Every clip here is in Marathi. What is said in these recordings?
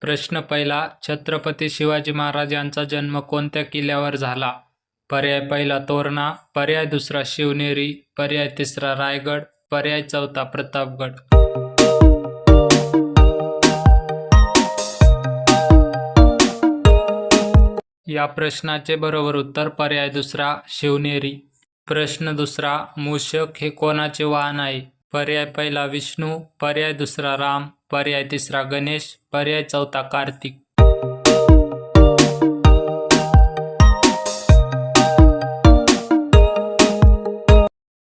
प्रश्न पहिला छत्रपती शिवाजी महाराज यांचा जन्म कोणत्या किल्ल्यावर झाला? पर्याय पहिला तोरणा. पर्याय दुसरा शिवनेरी. पर्याय तिसरा रायगड. पर्याय चौथा प्रतापगड. या प्रश्नाचे बरोबर उत्तर पर्याय दुसरा शिवनेरी. प्रश्न दुसरा मूषक हे कोणाचे वाहन आहे? पर्याय पहिला विष्णू. पर्याय दुसरा राम. पर्याय तिसरा गणेश पर्याय चौथा कार्तिक.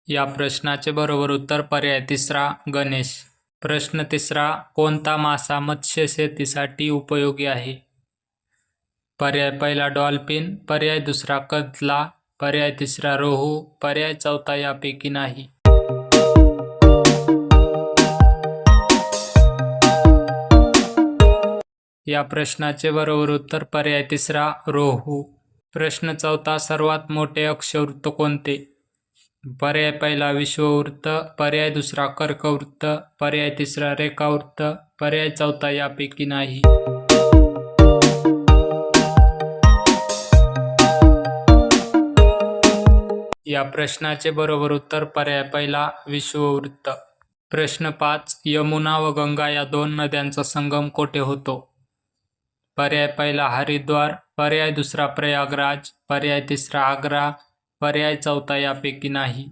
या प्रश्नाचे बरोबर उत्तर पर्याय तिसरा गणेश. प्रश्न तिसरा कोणता मासा मत्स्य शेतीसाठी उपयोगी आहे? पर्याय पहिला डॉल्फिन पर्याय दुसरा कदला पर्याय तिसरा रोहू पर्याय चौथा यापैकी नाही. या प्रश्नाचे बरोबर उत्तर पर्याय तिसरा रोहू. प्रश्न चौथा सर्वात मोठे अक्षवृत्त कोणते? पर्याय पहिला विश्ववृत्त. पर्याय दुसरा कर्कवृत्त. पर्याय तिसरा रेखावृत्त. पर्याय चौथा यापैकी नाही. या प्रश्नाचे बरोबर उत्तर पर्याय पहिला विश्ववृत्त. प्रश्न पाच यमुना व गंगा या दोन नद्यांचा संगम कोठे होतो? पर्याय पहिला हरिद्वार पर्याय दुसरा प्रयागराज पर्याय तिसरा आग्रा पर्याय चौथा यापैकी नाही.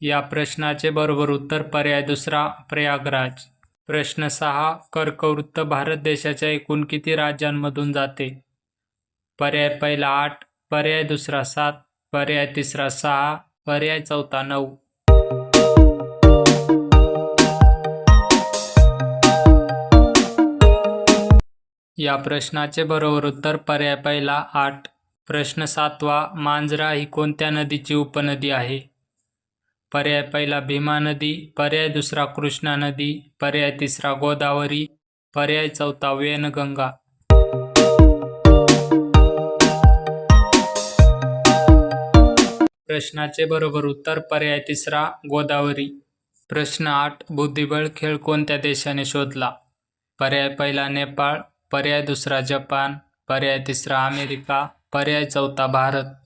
या प्रश्नाचे बरोबर उत्तर पर्याय दुसरा प्रयागराज. प्रश्न सहा कर्कवृत्त भारत देशाच्या एकूण किती राज्यांमधून जाते? पर्याय पहिला आठ पर्याय दुसरा सात पर्याय तिसरा सहा पर्याय चौथा नऊ. या प्रश्नाचे बरोबर उत्तर पर्याय पहिला आठ. प्रश्न सातवा मांजरा ही कोणत्या नदीची उपनदी आहे? पर्याय पहिला भीमा नदी. पर्याय दुसरा कृष्णा नदी. पर्याय तिसरा गोदावरी. पर्याय चौथा वेनगंगा प्रश्नाचे बरोबर उत्तर पर्याय तिसरा गोदावरी. प्रश्न आठ बुद्धिबळ खेळ कोणत्या देशाने शोधला? पर्याय पहिला नेपाळ. पर्याय दुसरा जपान पर्याय तिसरा अमेरिका पर्याय चौथा भारत.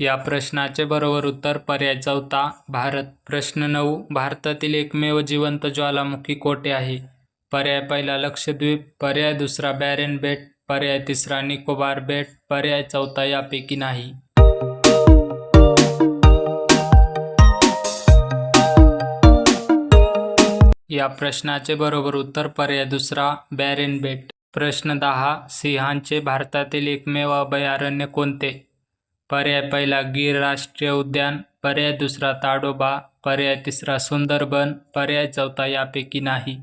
या प्रश्नाचे बरोबर उत्तर पर्याय चौथा भारत. प्रश्न नऊ भारतातील एकमेव जिवंत ज्वालामुखी कोठे आहे? पर्याय पहिला लक्षद्वीप पर्याय दुसरा बॅरेन बेट पर्याय तिसरा निकोबार बेट पर्याय चौथा यापैकी नाही. या प्रश्नाचे बरोबर उत्तर पर्याय दुसरा बॅरेन बेट. प्रश्न दहा सिंहांचे भारतातील एकमेव अभयारण्य कोणते? पर्याय पहिला गीर राष्ट्रीय उद्यान. पर्याय दुसरा ताडोबा. पर्याय तिसरा सुंदरबन. पर्याय चौथा यापैकी नाही.